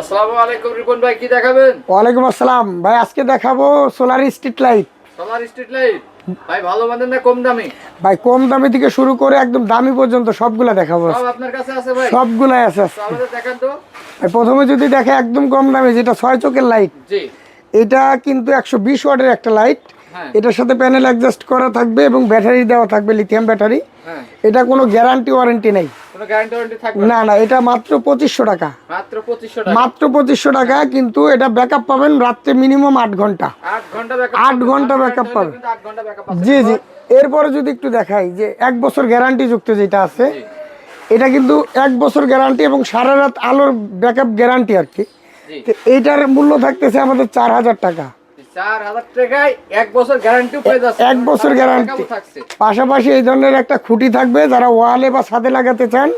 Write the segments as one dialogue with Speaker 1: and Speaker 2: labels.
Speaker 1: আসসালামু আলাইকুম রিপন ভাই কি দেখাবেন?
Speaker 2: ওয়ালাইকুম আসসালাম। ভাই আজকে দেখাবো solar street light
Speaker 1: solar street light ভাই ভালো মানের না কম দামি?
Speaker 2: ভাই কম দামি থেকে শুরু করে একদম দামি পর্যন্ত সবগুলা দেখাবো।
Speaker 1: সব আপনার কাছে আছে ভাই?
Speaker 2: সবগুলাই আছে
Speaker 1: তো আমাদের দেখান তো।
Speaker 2: ভাই, প্রথমে যদি দেখে একদম কম দামি যেটা ছয় চোখের লাইট
Speaker 1: জি।
Speaker 2: এটা কিন্তু একশো বিশ ওয়াটের একটা লাইট
Speaker 1: হ্যাঁ।
Speaker 2: এটার সাথে প্যানেল অ্যাডজাস্ট করা থাকবে এবং ব্যাটারি দেওয়া থাকবে লিথিয়াম ব্যাটারি এটা কোনো গ্যারান্টি ওয়ারেন্টি নেই। না না এটা মাত্র পঁচিশশো টাকা।
Speaker 1: মাত্র পঁচিশশো টাকা?
Speaker 2: মাত্র পঁচিশশো টাকা কিন্তু এটা ব্যাকআপ পাবেন রাত্রে মিনিমাম আট ঘণ্টা।
Speaker 1: আট ঘণ্টা ব্যাকআপ
Speaker 2: আট ঘণ্টা backup পাবে।
Speaker 1: আট ঘণ্টা ব্যাকআপ
Speaker 2: জি জি। এরপরে যদি একটু দেখাই যে এক বছর গ্যারান্টি যুক্ত যেটা আছে এটা কিন্তু এক বছর গ্যারান্টি এবং সারা রাত আলোর ব্যাকআপ গ্যারান্টি আর কি। এইটার মূল্য থাকতেছে আমাদের চার হাজার টাকা।
Speaker 1: এক বছর গ্যারান্টি
Speaker 2: পাশাপাশি এই ধরনের একটা খুঁটি থাকবে যারা ওয়ালে বা ছাদে লাগাতে চান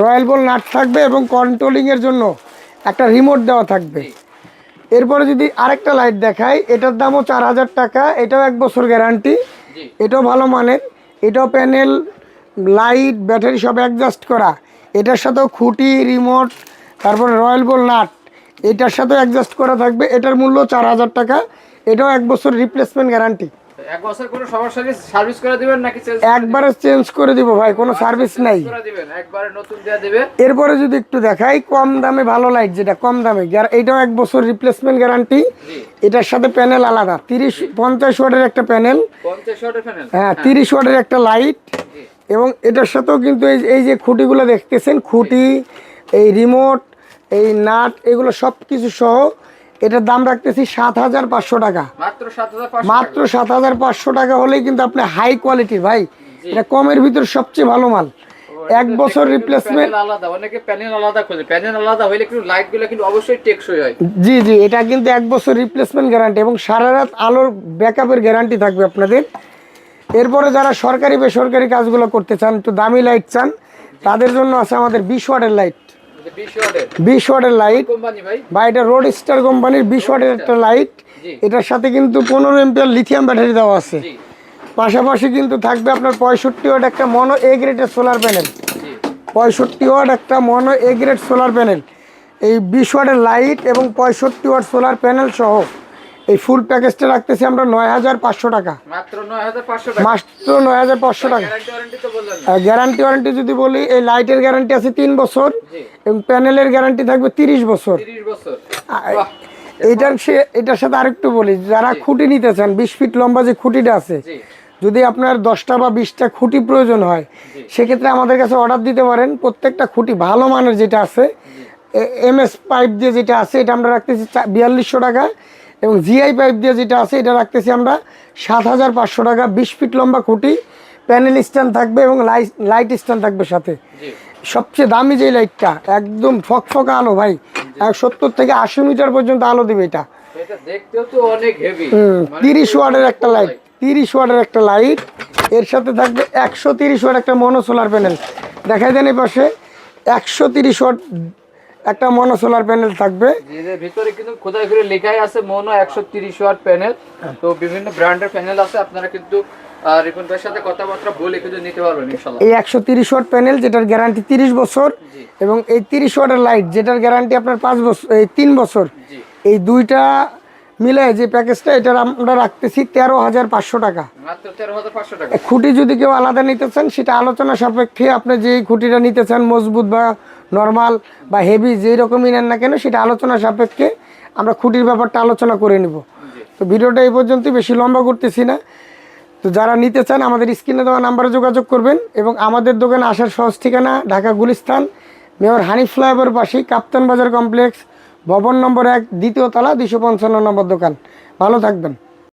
Speaker 2: রয়্যাল বল নাট থাকবে এবং কন্ট্রোলিং এর জন্য একটা রিমোট দেওয়া থাকবে। এরপরে যদি আরেকটা লাইট দেখাই এটার দামও চার হাজার টাকা এটাও এক বছর গ্যারান্টি এটাও ভালো মানের এটাও প্যানেল লাইট ব্যাটারি সব অ্যাডজাস্ট করা। এটার সাথেও খুঁটি রিমোট তারপরে রয়্যাল বল নাট। এটার সাথে অ্যাডজাস্ট করা থাকবে। এটার মূল্য চার হাজার টাকা। এটাও এক বছর রিপ্লেসমেন্ট গ্যারান্টি
Speaker 1: এক বছর কোনো সমস্যা নেই সার্ভিস করে দিবেন নাকি চেঞ্জ
Speaker 2: একবারে চেঞ্জ করে দিব ভাই কোনো সার্ভিস নাই।
Speaker 1: করে দিবেন একবারে নতুন দিয়ে দিবে।
Speaker 2: এরপরে যদি একটু দেখাই কম দামে ভালো লাইট যেটা কম দামে। এটাও এক বছর রিপ্লেসমেন্ট গ্যারান্টি এটার সাথে প্যানেল আলাদা। তিরিশ পঞ্চাশ ওয়াটের একটা প্যানেল
Speaker 1: পঞ্চাশ ওয়াটের প্যানেল
Speaker 2: হ্যাঁ তিরিশ ওয়াটের একটা লাইট এবং এটার সাথেও কিন্তু এই এই যে খুঁটিগুলো দেখতেছেন খুঁটি এই রিমোট এই নাট এগুলো সব কিছু সহ এটার দাম রাখতেছি সাত হাজার পাঁচশো টাকা।
Speaker 1: মাত্র সাত হাজার পাঁচশো
Speaker 2: টাকা হলেই কিন্তু আপনি হাই কোয়ালিটির ভাই। এটা কমের ভিতর সবচেয়ে ভালো মাল। এক বছর রিপ্লেসমেন্ট
Speaker 1: আলাদা অনেকে প্যানেল আলাদা খোঁজে। প্যানেল আলাদা হইলে কিন্তু লাইটগুলো কিন্তু অবশ্যই টেকসই হয়।
Speaker 2: জি জি এটা কিন্তু এক বছর রিপ্লেসমেন্ট গ্যারান্টি এবং সারা রাত আলোর ব্যাকআপের গ্যারান্টি থাকবে আপনাদের। এরপরে যারা সরকারি বেসরকারি কাজগুলো করতে চান একটু দামি লাইট চান তাদের জন্য আছে আমাদের বিশ ওয়াটের লাইট
Speaker 1: বিশ ওয়াটের?
Speaker 2: লাইট বা এটা রোড স্টার কোম্পানির বিশ ওয়াটের একটা লাইট এটার সাথে কিন্তু পনেরো এমপিআর লিথিয়াম ব্যাটারি দেওয়া আছে। পাশাপাশি কিন্তু থাকবে আপনার পঁয়ষট্টি ওয়াট একটা মনো এ গ্রেডের সোলার প্যানেল পঁয়ষট্টি ওয়াট একটা mono A grade solar panel এই বিশ ওয়াটের লাইট এবং পঁয়ষট্টি ওয়াট সোলার প্যানেল সহ এই ফুল প্যাকেজটা রাখতেছি আমরা নয় হাজার পাঁচশো টাকা।
Speaker 1: মাত্র নয় হাজার পাঁচশো টাকা। গ্যারান্টি ওয়ারেন্টি
Speaker 2: যদি বলি এই লাইটের গ্যারান্টি আছে তিন বছর এবং প্যানেলের গ্যারান্টি থাকবে তিরিশ বছর। এইটার সে এটার সাথে আরেকটু বলি যারা খুঁটি নিতে চান বিশ ফিট লম্বা যে খুঁটিটা আছে যদি আপনার দশটা বা বিশটা খুঁটি প্রয়োজন হয় সেক্ষেত্রে আমাদের কাছে অর্ডার দিতে পারেন। প্রত্যেকটা খুঁটি ভালো মানের যেটা আছে এম এস পাইপ দিয়ে যেটা আছে এটা আমরা রাখতেছি বিয়াল্লিশশো টাকা। এবং জিআই পাইপ দিয়ে যেটা আছে এটা রাখতেছি আমরা সাত হাজার পাঁচশো টাকা বিশ ফিট লম্বা খুঁটি প্যানেল স্ট্যান্ড থাকবে এবং লাইট লাইট স্ট্যান্ড থাকবে সাথে। সবচেয়ে দামি যে লাইটটা একদম ফকফকা আলো ভাই সত্তর থেকে আশি মিটার পর্যন্ত আলো দেবে এটা।
Speaker 1: হেভি
Speaker 2: তিরিশ ওয়াটের একটা লাইট তিরিশ ওয়াটের একটা লাইটের সাথে থাকবে একশো তিরিশ ওয়াট একটা মনো সোলার প্যানেল দেখাই দেন এই পাশে একশো তিরিশ ওয়াট একটা মনো সোলার প্যানেল থাকবে।
Speaker 1: ভিতরে কিন্তু খোদাই করে লেখাই আছে মনো একশো তিরিশ ওয়াট প্যানেল। তো বিভিন্ন ব্র্যান্ডের প্যানেল আছে আপনারা কিন্তু সাথে কথাবার্তা বলে কিন্তু নিতে পারবেন ইনশাল্লাহ
Speaker 2: এই একশো তিরিশ ওয়াট প্যানেল যেটার গ্যারান্টি তিরিশ বছর এবং এই তিরিশ ওয়াটের লাইট যেটার গ্যারান্টি আপনার পাঁচ বছর এই তিন বছর এই দুইটা মিলে যে প্যাকেজটা এটা আমরা রাখতেছি তেরো হাজার পাঁচশো টাকা। খুঁটি যদি কেউ আলাদা নিতে চান সেটা আলোচনা সাপেক্ষে আপনি যেই খুঁটিটা নিতে চান মজবুত বা নর্মাল বা হেভি যেই রকমই নেন না কেন সেটা আলোচনা সাপেক্ষে আমরা খুঁটির ব্যাপারটা আলোচনা করে নিব। তো ভিডিওটা এই পর্যন্তই বেশি লম্বা করতেছি না। তো যারা নিতে চান আমাদের স্ক্রিনে দেওয়া নাম্বারে যোগাযোগ করবেন এবং আমাদের দোকানে আসার সহজ ঠিকানা ঢাকা গুলিস্তান মেয়র হানিফ ফ্লাইওভার পাশেই কাপ্তান বাজার কমপ্লেক্স ভবন নম্বর এক দ্বিতীয় তলা দুশো পঞ্চান্ন নম্বর দোকান। ভালো থাকবেন।